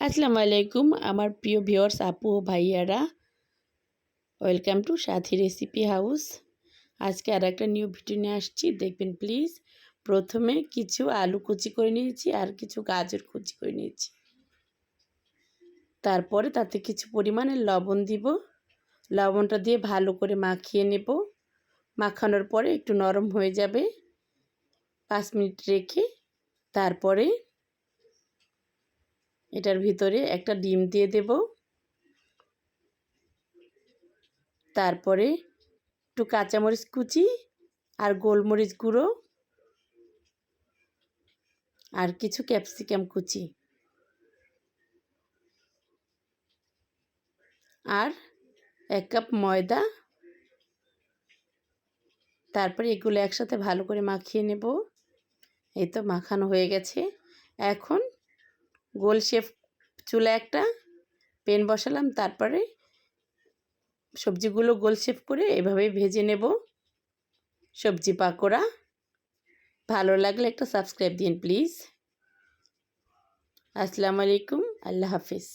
আসসালামু আলাইকুম, আমার প্রিয় ভিওর্স আপু ও ভাইয়ারা। Welcome to Sathi recipe house আজকে আর একটা নিউ ভিডিও নিয়ে আসছি, দেখবেন প্লিজ প্রথমে কিছু আলু কুচি করে নিয়েছি আর কিছু গাজর কুচি করে নিয়েছি। তারপরে তাতে কিছু পরিমাণে লবণ দিব। লবণটা দিয়ে ভালো করে মাখিয়ে নেব। মাখানোর পরে একটু নরম হয়ে যাবে। পাঁচ মিনিট রেখে তারপরে এটার ভিতরে একটা ডিম দিয়ে দেব। তারপরে একটু কাঁচামরিচ কুচি আর গোলমরিচ গুঁড়ো আর কিছু ক্যাপসিকাম কুচি। আর এক কাপ ময়দা। তারপরে এগুলো একসাথে ভালো করে মাখিয়ে নেব। এই তো মাখানো হয়ে গেছে। এখন গোল শেপ চুলা একটা পেন বসালাম, তারপরে সবজিগুলো গোল শেপ করে এভাবে ভেজে নেব। সবজি পাকোড়া, ভালো লাগলে একটা সাবস্ক্রাইব দিন প্লিজ। আসসালামু আলাইকুম, আল্লাহ হাফিজ।